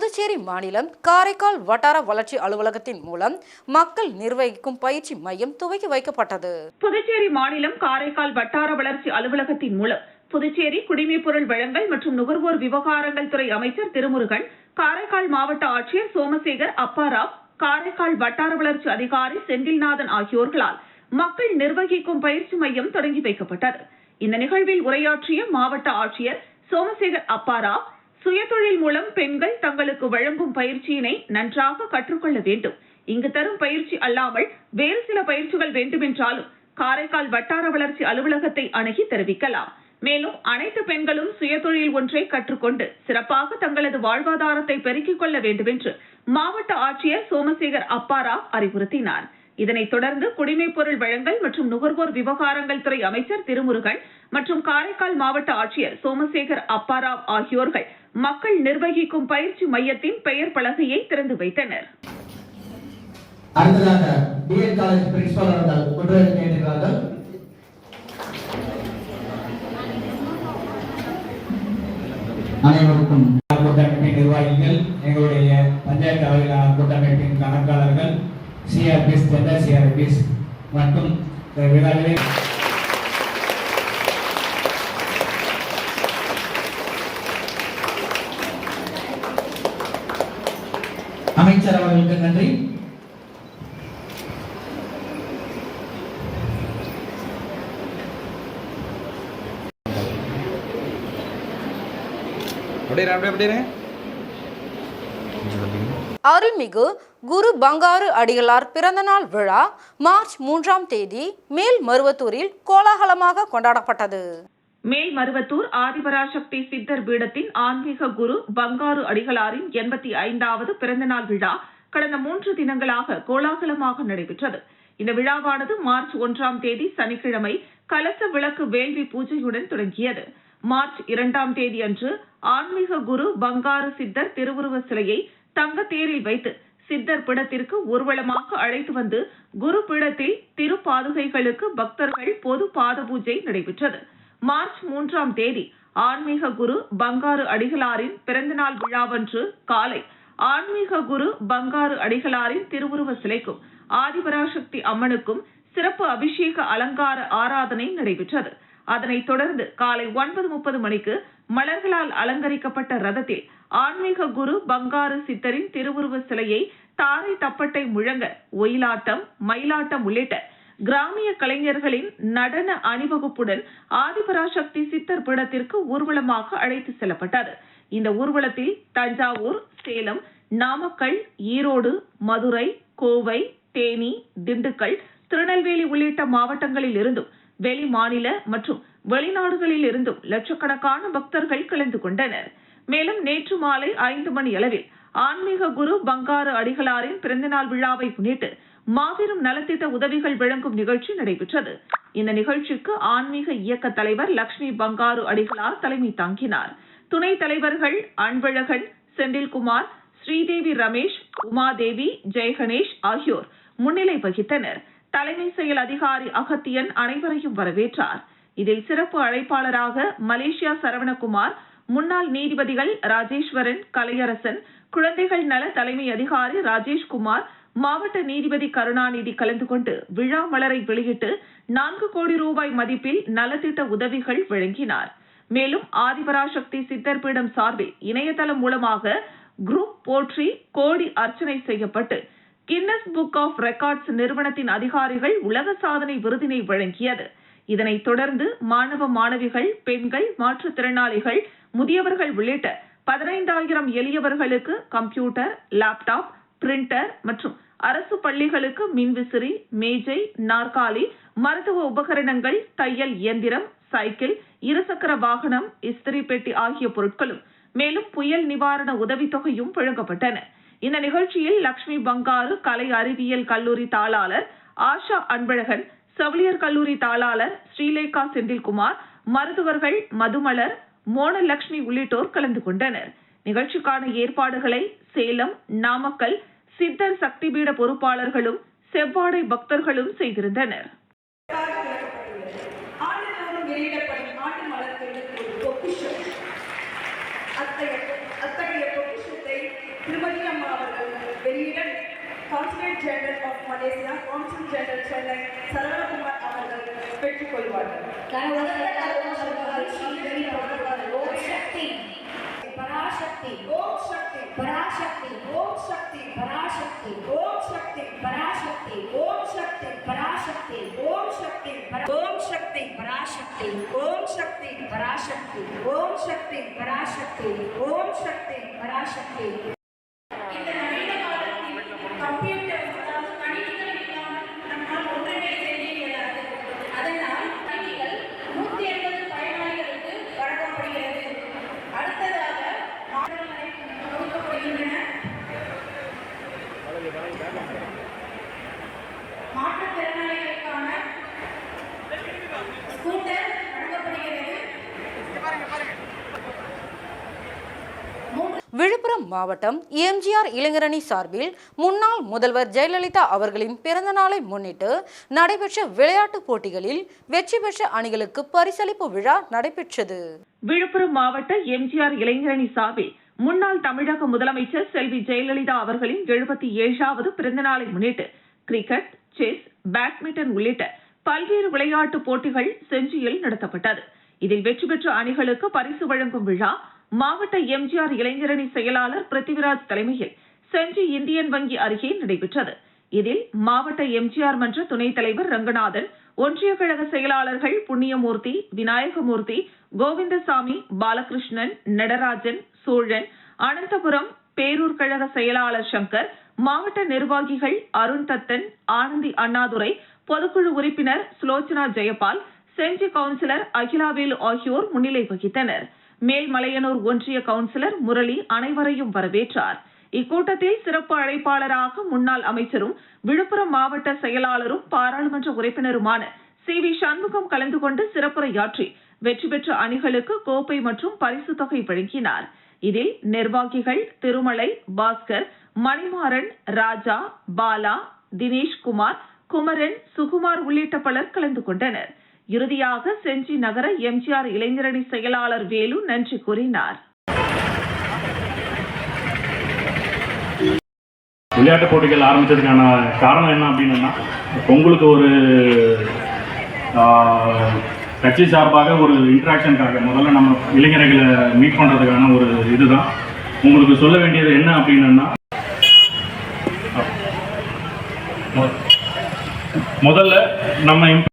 புதுச்சேரி மாநிலம் காரைக்கால் வட்டார வளர்ச்சி அலுவலகத்தின் மூலம் மக்கள் நிர்வகிக்கும் பயிற்சி மையம் துவக்கி வைக்கப்பட்டது. புதுச்சேரி மாநிலம் காரைக்கால் வட்டார வளர்ச்சி அலுவலகத்தின் மூலம் புதுச்சேரி குடிமைப் பொருள் வழங்கல் மற்றும் நுகர்வோர் விவகாரங்கள் துறை அமைச்சர் திருமுருகன் காரைக்கால் மாவட்ட ஆட்சியர் சோமசேகர் அப்பாராவ் காரைக்கால் வட்டார வளர்ச்சி அதிகாரி செந்தில்நாதன் ஆகியோர்களால் மக்கள் நிர்வகிக்கும் பயிற்சி மையம் தொடங்கி வைக்கப்பட்டது. இந்த நிகழ்வில் உரையாற்றிய மாவட்ட ஆட்சியர் சோமசேகர் அப்பாராவ் சுயதொழில் மூலம் பெண்கள் தங்களுக்கு வழங்கும் பயிற்சியினை நன்றாக கற்றுக்கொள்ள வேண்டும். இங்கு தரும் பயிற்சி அல்லாமல் வேறு சில பயிற்சிகள் வேண்டுமென்றாலும் காரைக்கால் வட்டார வளர்ச்சி அலுவலகத்தை அணுகி தெரிவிக்கலாம். மேலும் அனைத்து பெண்களும் சுயதொழில் ஒன்றை கற்றுக்கொண்டு சிறப்பாக தங்களது வாழ்வாதாரத்தை பெருக்கிக் கொள்ள வேண்டும் என்று மாவட்ட ஆட்சியர் சோமசேகர் அப்பாராவ் அறிவுறுத்தினார். இதனைத் தொடர்ந்து குடிமைப் பொருள் வழங்கல் மற்றும் நுகர்வோர் விவகாரங்கள் துறை அமைச்சர் திருமுருகன் மற்றும் காரைக்கால் மாவட்ட ஆட்சியர் சோமசேகர் அப்பாராவ் ஆகியோர்கள் மக்கள் நிர்வகிக்கும் பயிற்சி மையத்தின் பெயர் பலகையை திறந்து வைத்தனர். அடுத்ததாக பிஎட் காலேஜ் பிரின்சிபால் அவர்கள் ஒன்றிணைந்து கேட்டிருக்கிறார்கள் அனைவருக்கும் கூட்டமைப்பின் நிர்வாகிகள் எங்களுடைய பஞ்சாயத்து அளவிலான கூட்டமைப்பின் கணக்காளர்கள் சிஆர்பிஎஸ் ஜெண்டர் சிஆர்பிஎஸ் மற்றும் இந்த விழாவிலே அமைச்சர் அவர்களுக்கு நன்றி அப்படியே அப்படியே அப்படியே அருள்மிகு குரு பங்காரு அடிகளார் பிறந்தநாள் விழா மார்ச் மூன்றாம் தேதி மேல் மருவத்தூரில் கோலாகலமாக கொண்டாடப்பட்டது. மேல் மருவத்தூர் ஆதிபராசக்தி சித்தர் பீடத்தின் ஆன்மீக குரு பங்காரு அடிகளாரின் எண்பத்தி ஐந்தாவது பிறந்தநாள் விழா கடந்த மூன்று தினங்களாக கோலாகலமாக நடைபெற்றது. இந்த விழாவானது மார்ச் ஒன்றாம் தேதி சனிக்கிழமை கலச விளக்கு வேள்வி பூஜையுடன் தொடங்கியது. மார்ச் இரண்டாம் தேதி அன்று ஆன்மீக குரு பங்காரு சித்தர் திருவுருவ சிலையை தங்க தேரில் வைத்து சித்தர் பிடத்திற்கு ஊர்வலமாக அழைத்து வந்து குரு பிடத்தில் திருப்பாதுகைகளுக்கு பக்தர்கள் பொது பாத பூஜை நடைபெற்றது. மார்ச் மூன்றாம் தேதி ஆன்மீக குரு பங்காரு அடிகளாரின் பிறந்தநாள் விழாவன்று காலை ஆன்மீக குரு பங்காரு அடிகளாரின் திருவுருவ சிலைக்கும் ஆதிபராசக்தி அம்மனுக்கும் சிறப்பு அபிஷேக அலங்கார ஆராதனை நடைபெற்றது. அதனைத் தொடர்ந்து காலை ஒன்பது முப்பது மணிக்கு மலர்களால் அலங்கரிக்கப்பட்ட ரதத்தில் ஆன்மீக குரு பங்காரு சித்தரின் திருவுருவ சிலையை தாரை தப்பட்டை முழங்க ஒயிலாட்டம் மயிலாட்டம் உள்ளிட்ட கிராமிய கலைஞர்களின் நடன அணிவகுப்புடன் ஆதிபராசக்தி சித்தர் பீடத்திற்கு ஊர்வலமாக அழைத்து செல்லப்பட்டது. இந்த ஊர்வலத்தில் தஞ்சாவூர் சேலம் நாமக்கல் ஈரோடு மதுரை கோவை தேனி திண்டுக்கல் திருநெல்வேலி உள்ளிட்ட மாவட்டங்களில் இருந்தும் வெளி மாநில மற்றும் வெளிநாடுகளில் இருந்தும் லட்சக்கணக்கான பக்தர்கள் கலந்து கொண்டனர். மேலும் நேற்று மாலை ஐந்து மணி அளவில் ஆன்மீக குரு பங்காரு அடிகளாரின் பிறந்தநாள் விழாவை முன்னிட்டு மாபெரும் நலத்திட்ட உதவிகள் வழங்கும் நிகழ்ச்சி நடைபெற்றது. இந்த நிகழ்ச்சிக்கு ஆன்மீக இயக்க தலைவர் லட்சுமி பங்காரு அடிகளார் தலைமை தாங்கினார். துணைத் தலைவர்கள் அன்பழகன் செந்தில்குமார் ஸ்ரீதேவி ரமேஷ் உமாதேவி ஜெயகணேஷ் ஆகியோர் முன்னிலை வகித்தனர். தலைமை செயல் அதிகாரி அகத்தியன் அனைவரையும் வரவேற்றார். இதில் சிறப்பு அழைப்பாளராக மலேசியா சரவணகுமார் முன்னாள் நீதிபதிகள் ராஜேஸ்வரன் கலையரசன் குழந்தைகள் நல தலைமை அதிகாரி ராஜேஷ்குமார் மாவட்ட நீதிபதி கருணாநிதி கலந்து கொண்டு விழா மலரை வெளியிட்டு நான்கு கோடி ரூபாய் மதிப்பில் நலத்திட்ட உதவிகள் வழங்கினார். மேலும் ஆதிபராசக்தி சித்தர் பீடம் சார்பில் இணையதளம் மூலமாக குரூப் போற்றி கோடி அர்ச்சனை செய்யப்பட்டு கின்னஸ் புக் ஆஃப் ரெக்கார்ட்ஸ் நிறுவனத்தின் அதிகாரிகள் உலக சாதனை விருதினை வழங்கியது. இதனைத் தொடர்ந்து மாணவ மாணவிகள் பெண்கள் மாற்றுத்திறனாளிகள் முதியவர்கள் உள்ளிட்ட பதினைந்தாயிரம் எளியவர்களுக்கு கம்ப்யூட்டர் லேப்டாப் பிரிண்டர் மற்றும் அரசு பள்ளிகளுக்கு மின்விசிறி மேஜை நாற்காலி மருத்துவ உபகரணங்கள் தையல் இயந்திரம் சைக்கிள் இருசக்கர வாகனம் இஸ்திரி பெட்டி ஆகிய பொருட்களும் மேலும் புயல் நிவாரண உதவித்தொகையும் வழங்கப்பட்டன. இந்த நிகழ்ச்சியில் லட்சுமி பங்காரு கலை அறிவியல் கல்லூரி தாளாளர் ஆஷா அன்பழகன் செவிலியர் கல்லூரி தாளாளர் ஸ்ரீலேகா செந்தில்குமார் மருத்துவர்கள் மதுமலர் மோனலட்சுமி உள்ளிட்டோர் கலந்து கொண்டனர். நிகழ்ச்சிக்கான ஏற்பாடுகளை சேலம் நாமக்கல் சித்தர் சக்திபீட பொறுப்பாளர்களும் செவ்வாடை பக்தர்களும் செய்திருந்தனர். திருமதி consulate general of Malaysia consul general Chennai Sarala Kumar ಅವರನ್ನು ಪೆಟ್ಟುಕೊಳ್ಳುವಾಗ ಪರಾಶಕ್ತಿ ಓಂ ಶಕ್ತಿ ಪರಾಶಕ್ತಿ ಓಂ ಶಕ್ತಿ ಪರಾಶಕ್ತಿ ಓಂ ಶಕ್ತಿ ಪರಾಶಕ್ತಿ ಓಂ ಶಕ್ತಿ ಪರಾಶಕ್ತಿ ಓಂ ಶಕ್ತಿ ಓಂ ಶಕ್ತಿ ಪರಾಶಕ್ತಿ ಓಂ ಶಕ್ತಿ ಪರಾಶಕ್ತಿ ಓಂ ಶಕ್ತಿ ಪರಾಶಕ್ತಿ ಓಂ ಶಕ್ತಿ ಪರಾಶಕ್ತಿ விழுப்புரம் மாவட்டம் எம்ஜிஆர் இளைஞரணி சார்பில் முன்னாள் முதல்வர் ஜெயலலிதா அவர்களின் பிறந்த நாளை முன்னிட்டு நடைபெற்ற விளையாட்டுப் போட்டிகளில் வெற்றி பெற்ற அணிகளுக்கு பரிசளிப்பு விழா நடைபெற்றது. விழுப்புரம் மாவட்ட எம்ஜிஆர் இளைஞரணி சார்பில் முன்னாள் தமிழக முதலமைச்சர் செல்வி ஜெயலலிதா அவர்களின் எழுபத்தி ஏழாவது பிறந்தநாளை முன்னிட்டு கிரிக்கெட் செஸ் பேட்மிண்டன் உள்ளிட்ட பல்வேறு விளையாட்டுப் போட்டிகள் செஞ்சியில் நடத்தப்பட்டது. இதில் வெற்றி பெற்ற அணிகளுக்கு பரிசு வழங்கும் விழா மாவட்ட எம்ஜிஆர் இளைஞரணி செயலாளர் பிருத்திவிராஜ் தலைமையில் செஞ்சி இந்தியன் வங்கி அருகே நடைபெற்றது. இதில் மாவட்ட எம்ஜிஆர் மன்ற துணைத் தலைவர் ரங்கநாதன் ஒன்றிய கழக செயலாளர்கள் புண்ணியமூர்த்தி விநாயகமூர்த்தி கோவிந்தசாமி பாலகிருஷ்ணன் நடராஜன் சோழன் அனந்தபுரம் பேரூர் கழக செயலாளர் சங்கர் மாவட்ட நிர்வாகிகள் அருண் தத்தன் ஆனந்தி அண்ணாதுரை பொதுக்குழு உறுப்பினர் சுலோச்சனா ஜெயபால் செஞ்சி கவுன்சிலர் அகிலாவேலு ஆகியோர் முன்னிலை வகித்தனர். மேல்மலையனூர் ஒன்றிய கவுன்சிலர் முரளி அனைவரையும் வரவேற்றார். இக்கூட்டத்தில் சிறப்பு அழைப்பாளராக முன்னாள் அமைச்சரும் விழுப்புரம் மாவட்ட செயலாளரும் பாராளுமன்ற உறுப்பினருமான சி. வி. சண்முகம் கலந்து கொண்டு சிறப்புரையாற்றி வெற்றி பெற்ற அணிகளுக்கு கோப்பை மற்றும் பரிசு தொகை வழங்கினார். இதில் நிர்வாகிகள் திருமலை பாஸ்கர் மணிமாறன் ராஜா பாலா தினேஷ்குமார் குமரன் சுகுமார் உள்ளிட்ட பலர் கலந்து கொண்டனர். இறுதியாக செஞ்சி நகர எம்ஜிஆர் இளைஞரணி செயலாளர் வேலு நன்றி கூறினார். விளையாட்டுப் போட்டிகள் ஆரம்பித்ததுக்கான காரணம் என்ன அப்படின்னா உங்களுக்கு ஒரு கட்சி சார்பாக ஒரு இன்ட்ராக்ஷனுக்காக முதல்ல நம்ம இளைஞர்களை மீட் பண்ணுறதுக்கான ஒரு இதுதான். உங்களுக்கு சொல்ல வேண்டியது என்ன அப்படின்னா முதல்ல நம்ம imp-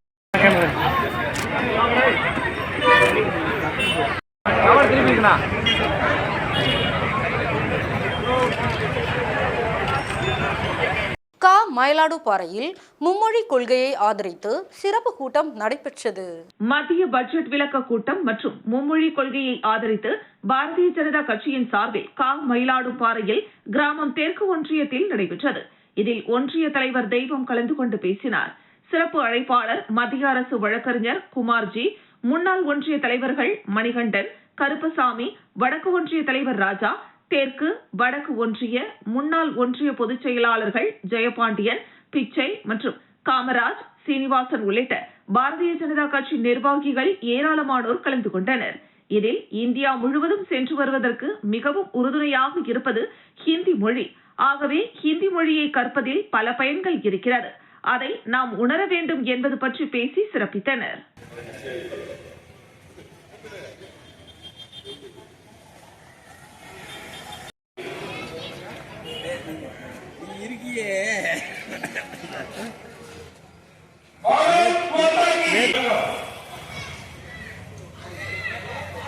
கா மயிலாடுபாறையில் மும்மொழி கொள்கையை ஆதரித்து சிறப்பு கூட்டம் நடைபெற்றது. மத்திய பட்ஜெட் விளக்க கூட்டம் மற்றும் மும்மொழி கொள்கையை ஆதரித்து பாரதிய ஜனதா கட்சியின் சார்பில் கா. மயிலாடுபாறையில் கிராமம் தெற்கு ஒன்றியத்தில் நடைபெற்றது. இதில் ஒன்றிய தலைவர் தெய்வம் கலந்து கொண்டு பேசினார். சிறப்பு அழைப்பாளர் மத்திய அரசு வழக்கறிஞர் குமார்ஜி முன்னாள் ஒன்றிய தலைவர்கள் மணிகண்டன் கருப்பசாமி வடக்கு ஒன்றிய தலைவர் ராஜா தெற்கு வடக்கு ஒன்றிய முன்னாள் ஒன்றிய பொதுச் செயலாளர்கள் ஜெயபாண்டியன் பிச்சை மற்றும் காமராஜ் சீனிவாசன் உள்ளிட்ட பாரதிய ஜனதா கட்சி நிர்வாகிகள் ஏராளமானோர் கலந்து கொண்டனர். இதில் இந்தியா முழுவதும் சென்று வருவதற்கு மிகவும் உறுதுணையாக இருப்பது ஹிந்தி மொழி. ஆகவே ஹிந்தி மொழியை கற்பதில் பல பயன்கள் இருக்கிறது. அதை நாம் உணர வேண்டும் என்பது பற்றி பேசி சிறப்பித்தனர்.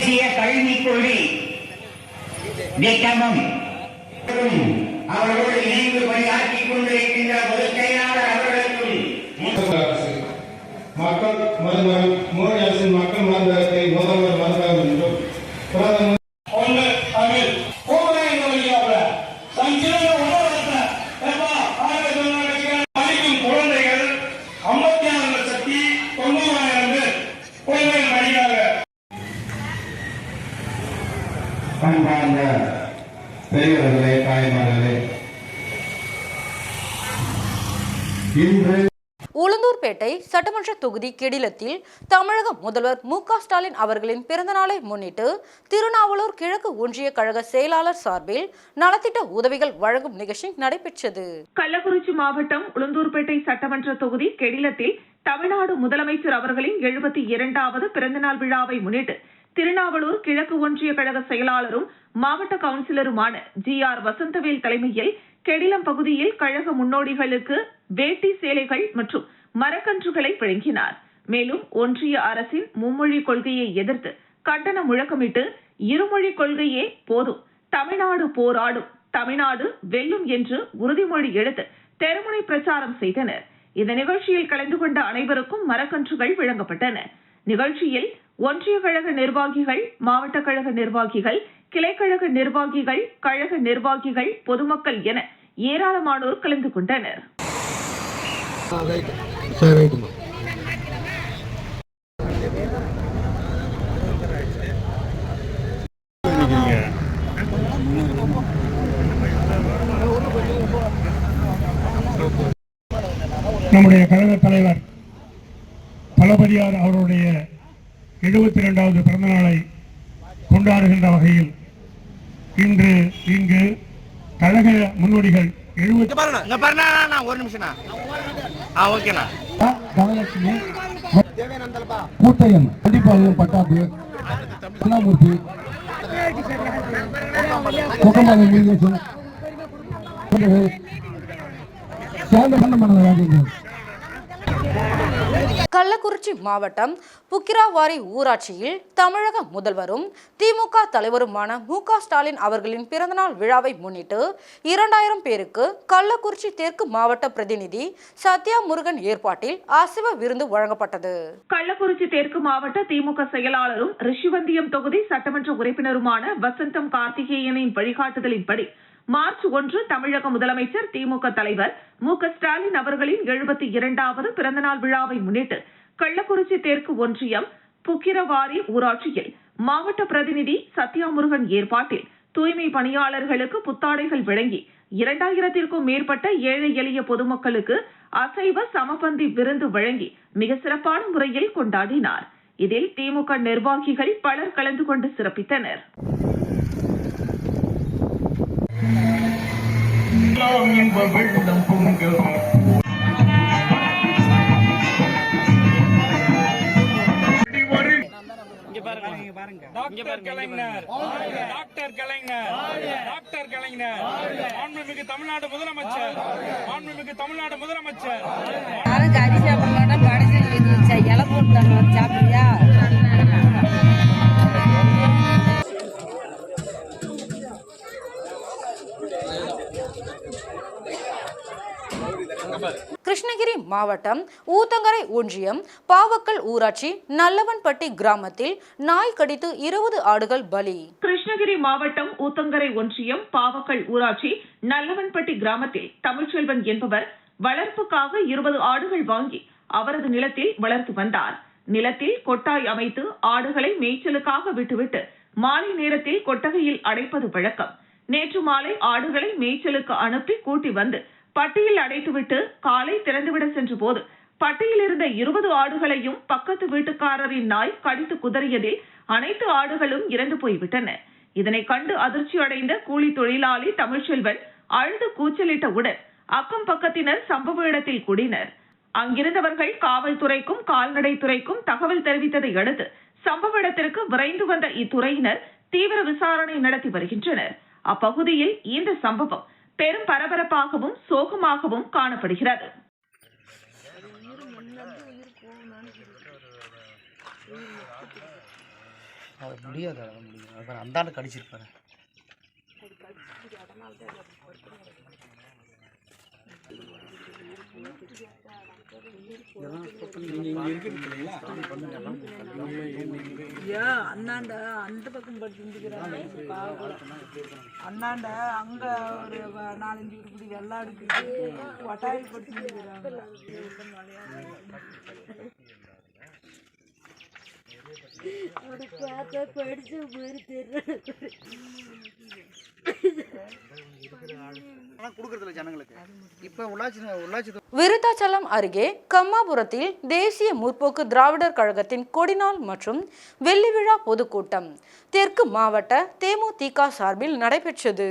தேசிய கல்விக் கொள்கை திட்டமும் அவர்களோடு இணைந்து பணியாற்றிக் கொண்டிருக்கின்ற பொதுச் செயலாளர் அவர்களுக்கும் அரசு மக்கள் மருந்தகம் மோடி அரசின் மக்கள் மருந்தகத்தை முதல்வர் மருந்தகம் என்றும் பிரதமர் சட்டமன்ற தொகுதி கெடிலத்தில் தமிழக முதல்வர் மு ஸ்டாலின் அவர்களின் பிறந்தநாளை முன்னிட்டு திருநாவலூர் கிழக்கு ஒன்றிய கழக செயலாளர் சார்பில் நலத்திட்ட உதவிகள் வழங்கும் நிகழ்ச்சி நடைபெற்றது. கள்ளக்குறிச்சி மாவட்டம் உளுந்தூர்பேட்டை சட்டமன்ற தொகுதி கெடிலத்தில் தமிழ்நாடு முதலமைச்சர் அவர்களின் எழுபத்தி இரண்டாவது பிறந்தநாள் விழாவை முன்னிட்டு திருநாவலூர் கிழக்கு ஒன்றிய கழக செயலாளரும் மாவட்ட கவுன்சிலருமான ஜி ஆர் வசந்தவேல் தலைமையில் கெடிலம் பகுதியில் கழக முன்னோடிகளுக்கு வேட்டி சேலைகள் மற்றும் மரக்கன்றுகளை வழங்கினார் மேலும் ஒன்றிய அரசின் மும்மொழி கொள்கையை எதிர்த்து கண்டன முழக்கமிட்டு இருமொழி கொள்கையே போதும் தமிழ்நாடு போராடும் தமிழ்நாடு வெல்லும் என்று உறுதிமொழி எடுத்து தெருமுனை பிரச்சாரம் செய்தனர். இந்த நிகழ்ச்சியில் கலந்து கொண்ட அனைவருக்கும் மரக்கன்றுகள் வழங்கப்பட்டன. நிகழ்ச்சியில் ஒன்றிய கழக நிர்வாகிகள் மாவட்ட கழக நிர்வாகிகள் கிளைக்கழக நிர்வாகிகள் கழக நிர்வாகிகள் பொதுமக்கள் என ஏராளமானோர் கலந்து கொண்டனர். நம்முடைய கழக தலைவர் தளபதியார் அவருடைய எழுபத்தி இரண்டாவது பிறந்த நாளை கொண்டாடுகின்ற வகையில் இன்று இங்கு கழக முன்னோடிகள் எழுபத்தி ஒரு நிமிஷம் ஓகேண்ணா. தனலட்சுமி கூட்டயம் கண்டிப்பாளையம் பட்டாபு கருணாமூர்த்தி கொக்கம்பாளையம் மீனேசன் சேந்த மண்டல ராஜேந்திரன். கள்ளக்குறிச்சி மாவட்டம் புக்கிராவாரி ஊராட்சியில் தமிழக முதல்வரும் திமுக தலைவருமான மு ஸ்டாலின் அவர்களின் பிறந்தநாள் விழாவை முன்னிட்டு இரண்டாயிரம் பேருக்கு கள்ளக்குறிச்சி தெற்கு மாவட்ட பிரதிநிதி சத்யா முருகன் ஏற்பாட்டில் அசிவ விருந்து வழங்கப்பட்டது. கள்ளக்குறிச்சி தெற்கு மாவட்ட திமுக செயலாளரும் ரிஷிவந்தியம் தொகுதி சட்டமன்ற உறுப்பினருமான வசந்தம் கார்த்திகேயனின் வழிகாட்டுதலின்படி மார்ச் ஒன்று தமிழக முதலமைச்சர் திமுக தலைவர் மு க ஸ்டாலின் அவர்களின் எழுபத்தி இரண்டாவது பிறந்தநாள் விழாவை முன்னிட்டு கள்ளக்குறிச்சி தெற்கு ஒன்றியம் புக்கிரவாரி ஊராட்சியில் மாவட்ட பிரதிநிதி சத்யாமுருகன் ஏற்பாட்டில் தூய்மை பணியாளர்களுக்கு புத்தாடைகள் வழங்கி இரண்டாயிரத்திற்கும் மேற்பட்ட ஏழை எளிய பொதுமக்களுக்கு அசைவ சமபந்தி விருந்து வழங்கி மிக சிறப்பான முறையில் கொண்டாடினார். இதில் திமுக நிர்வாகிகள் பலர் கலந்து கொண்டு சிறப்பித்தனர். Doctor Kalaignar doctor Kalaignar doctor Kalaignar மாண்புமிகு தமிழ்நாடு முதலமைச்சர் மாண்புமிகு தமிழ்நாடு முதலமைச்சர் யாரும் கறி சாப்பிட மாட்டோம் கடைசி இலை போட்டு தருவார் கிருஷ்ணகிரி மாவட்டம் ஊத்தங்கரை ஒன்றியம் பாவக்கல் ஊராட்சி நல்லவன்பட்டி கிராமத்தில் நாய் கடித்து இருபது ஆடுகள் பலி. கிருஷ்ணகிரி மாவட்டம் ஊத்தங்கரை ஒன்றியம் பாவக்கல் ஊராட்சி நல்லவன்பட்டி கிராமத்தில் தமிழ்ச்செல்வன் என்பவர் வளர்ப்புக்காக இருபது ஆடுகள் வாங்கி அவரது நிலத்தில் வளர்த்து வந்தார். நிலத்தில் கொட்டாய் அமைத்து ஆடுகளை மேய்ச்சலுக்காக விட்டுவிட்டு மாலை நேரத்தில் கொட்டகையில் அடைப்பது வழக்கம். நேற்று மாலை ஆடுகளை மேய்ச்சலுக்கு அனுப்பி கூட்டி வந்து பட்டியில் அடைத்துவிட்டு காலை திறந்துவிட சென்ற போது பட்டியில் இருந்த இருபது ஆடுகளையும் பக்கத்து வீட்டுக்காரரின் நாய் கடித்து குதறியதில் அனைத்து ஆடுகளும் இறந்து போய்விட்டன. இதனை கண்டு அதிர்ச்சி அடைந்த கூலி தொழிலாளி தமிழ்ச்செல்வன் அழுது கூச்சலிட்டவுடன் அக்கம் பக்கத்தினர் சம்பவ இடத்தில் கூடினர். அங்கிருந்தவர்கள் காவல்துறைக்கும் கால்நடைத்துறைக்கும் தகவல் தெரிவித்ததை அடுத்து சம்பவ இடத்திற்கு விரைந்து வந்த இத்துறையினர் தீவிர விசாரணை நடத்தி வருகின்றனர். அப்பகுதியில் இந்த சம்பவம் பெரும் பரபரப்பாகவும் சோகமாகவும் காணப்படுகிறது. முடியாது முடியும் அந்தாண்டு கடிச்சிருப்பாரு ஐயா அண்ணாண்ட அந்த பக்கம் படுத்துக்கிறாங்க அண்ணாண்ட அங்க ஒரு நாலஞ்சு உருப்படி வெள்ளம் அடிக்குது கொட்டாய் படுத்துக்கிறாங்க பார்த்தா படிச்ச மாதிரி தெரியல ஆனால் கொடுக்குறதில்ல ஜனங்களுக்கு. இப்போ உள்ளாட்சி உள்ளாட்சி விருத்தாச்சலம் அருகே கம்மாபுரத்தில் தேசிய முற்போக்கு திராவிடர் கழகத்தின் கொடிநாள் மற்றும் வெள்ளி விழா பொதுக்கூட்டம். தெற்கு மாவட்ட தேமுதிக சார்பில் நடைபெற்றது.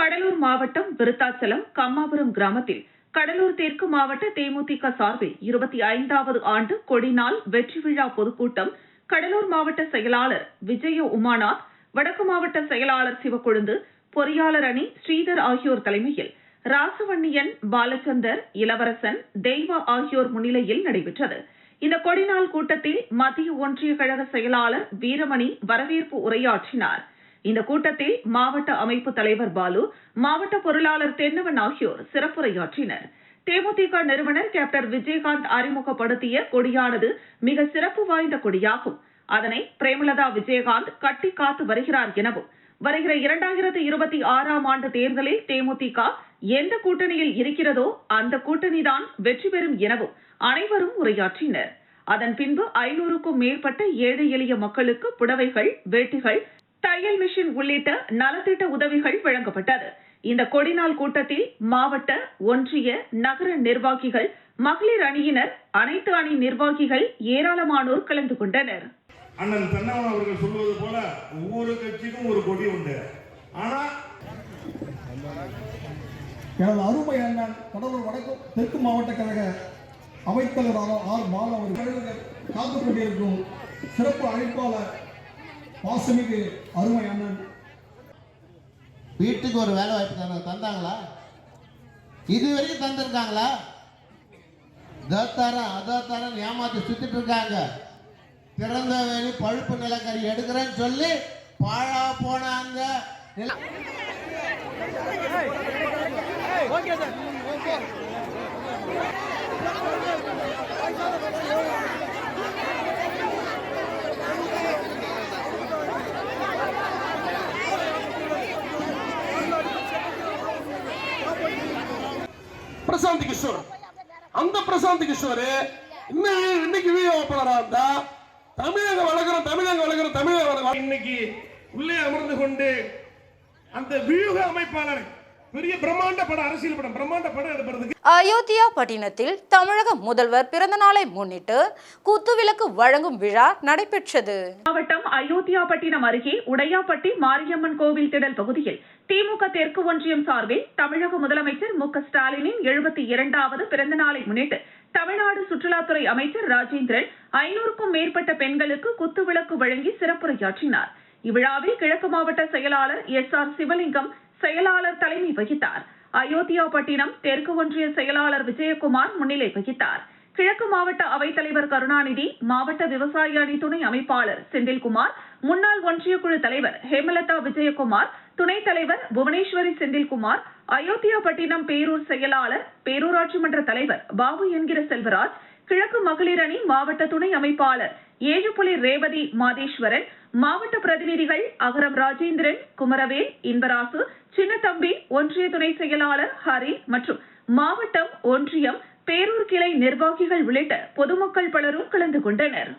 கடலூர் மாவட்டம் விருத்தாச்சலம் கம்மாபுரம் கிராமத்தில் கடலூர் தெற்கு மாவட்ட தேமுதிக சார்பில் இருபத்தி ஐந்தாவது ஆண்டு கொடிநாள் வெற்றி விழா பொதுக்கூட்டம் கடலூர் மாவட்ட செயலாளர் விஜய உமாநாத் வடக்கு மாவட்ட செயலாளர் சிவக்கொழுந்து பொறியாளர் அணி ஸ்ரீதர் ஆகியோர் தலைமையில் ராசவண்ணியன் பாலச்சந்தர் இளவரசன் தெய்வா ஆகியோர் முன்னிலையில் நடைபெற்றது. இந்த கொடிநாள் கூட்டத்தில் மத்திய ஒன்றிய கழக செயலாளர் வீரமணி வரவேற்பு உரையாற்றினார். இந்த கூட்டத்தில் மாவட்ட அமைப்பு தலைவர் பாலு மாவட்ட பொருளாளர் தென்னவன் ஆகியோர் சிறப்புரையாற்றினர். தேமுதிக நிறுவனர் கேப்டர் விஜயகாந்த் அறிமுகப்படுத்திய கொடியானது மிக சிறப்பு வாய்ந்த கொடியாகும். அதனை பிரேமலதா விஜயகாந்த் கட்டி காத்து வருகிறார் எனவும் வருகிற இரண்டாயிரத்து இருபத்தி ஆறாம் ஆண்டு தேர்தலில் தேமுதிக எந்த கூட்டணியில் இருக்கிறதோ அந்த கூட்டணிதான் வெற்றி பெறும் எனவும் அனைவரும் உரையாற்றினர். அதன் பின்பு ஐநூறுக்கும் மேற்பட்ட ஏழை எளிய மக்களுக்கு புடவைகள் வேட்டிகள் தையல் மிஷின் உள்ளிட்ட நலத்திட்ட உதவிகள் வழங்கப்பட்டது. இந்த கொடிநாள் கூட்டத்தில் மாவட்ட ஒன்றிய நகர நிர்வாகிகள் மகளிர் அணியினர் அனைத்து அணி நிர்வாகிகள் ஏராளமானோர் கலந்து கொண்டனர். அண்ணன் தன்னவன் அவர்கள் சொல்வது போல ஒவ்வொரு கட்சிக்கும் ஒரு கொடி உண்டு. ஆனா எனது அருமை அண்ணன் கடலூர் வடக்கு தெற்கு மாவட்ட கழக அவைத்தலைவர் ஆர் பாலு அவர்கள் காத்து கொண்டிருக்கும் சிறப்பு அழைப்பாளர் வாசமிகு அருமை அண்ணன். வீட்டுக்கு ஒரு வேலை வாய்ப்பு தந்தாங்களா? இது வரைக்கும் தந்திருக்காங்களா? இதோ தரேன் ஏமாத்தி சுத்திட்டு இருக்காங்க. திறந்த வெளி பழுப்பு நிலக்கரி எடுக்கிறேன்னு சொல்லி பாழா போன அந்த பிரசாந்த் கிஷோர். அந்த பிரசாந்த் கிஷோர் இன்னைக்கு இன்னைக்கு வீரப்பலரா இருந்தா தமிழக வளர்க்குறோம் தமிழக வளர்க்குறோம் தமிழக வளர்க்குறோம் இன்னைக்கு உள்ளே அமர்ந்து கொண்டு அந்த வியூக அமைப்பாளர் பெரிய பிரம்மாண்ட படம் அரசியல் படம் பிரம்மாண்ட படம் எடுக்கிறதுக்கு அயோத்தியா பட்டினத்தில் தமிழக முதல்வர் பிறந்த நாளை முன்னிட்டு குத்துவிளக்கு வழங்கும் விழா நடைபெற்றது. மாவட்டம் அயோத்தியாபட்டினம் அருகே உடையாப்பட்டி மாரியம்மன் கோவில் திடல் பகுதியில் திமுக தெற்கு ஒன்றியம் சார்பில் தமிழக முதலமைச்சர் மு க ஸ்டாலினின் எழுபத்தி இரண்டாவது பிறந்த நாளை முன்னிட்டு தமிழ்நாடு சுற்றுலாத்துறை அமைச்சர் ராஜேந்திரன் ஐநூறுக்கும் மேற்பட்ட பெண்களுக்கு குத்துவிளக்கு வழங்கி சிறப்புரையாற்றினார். இவ்விழாவில் கிழக்கு மாவட்ட செயலாளர் எஸ் ஆர் சிவலிங்கம் செயலாளர் தலைமை வகித்தார். அயோத்தியா பட்டினம் தெற்கு ஒன்றிய செயலாளர் விஜயகுமார் முன்னிலை வகித்தார். கிழக்கு மாவட்ட அவைத்தலைவர் கருணாநிதி மாவட்ட விவசாய அணி துணை அமைப்பாளர் செந்தில்குமார் முன்னாள் ஒன்றிய குழு தலைவர் ஹேமலதா விஜயகுமார் துணைத் தலைவர் புவனேஸ்வரி செந்தில்குமார் அயோத்தியாபட்டினம் பேரூர் செயலாளர் பேரூராட்சி மன்ற தலைவர் பாபு என்கிற செல்வராஜ் கிழக்கு மகளிர் அணி மாவட்ட துணை அமைப்பாளர் ஏழுபுலி ரேவதி மாதேஸ்வரன் மாவட்ட பிரதிநிதிகள் அகரம் ராஜேந்திரன் குமரவேல் இன்பராசு சின்னத்தம்பி ஒன்றிய துணை செயலாளர் ஹரி மற்றும் மாவட்டம் ஒன்றியம் பேரூர் கிளை நிர்வாகிகள் உள்ளிட்ட பொதுமக்கள் பலரும் கலந்து கொண்டனர்.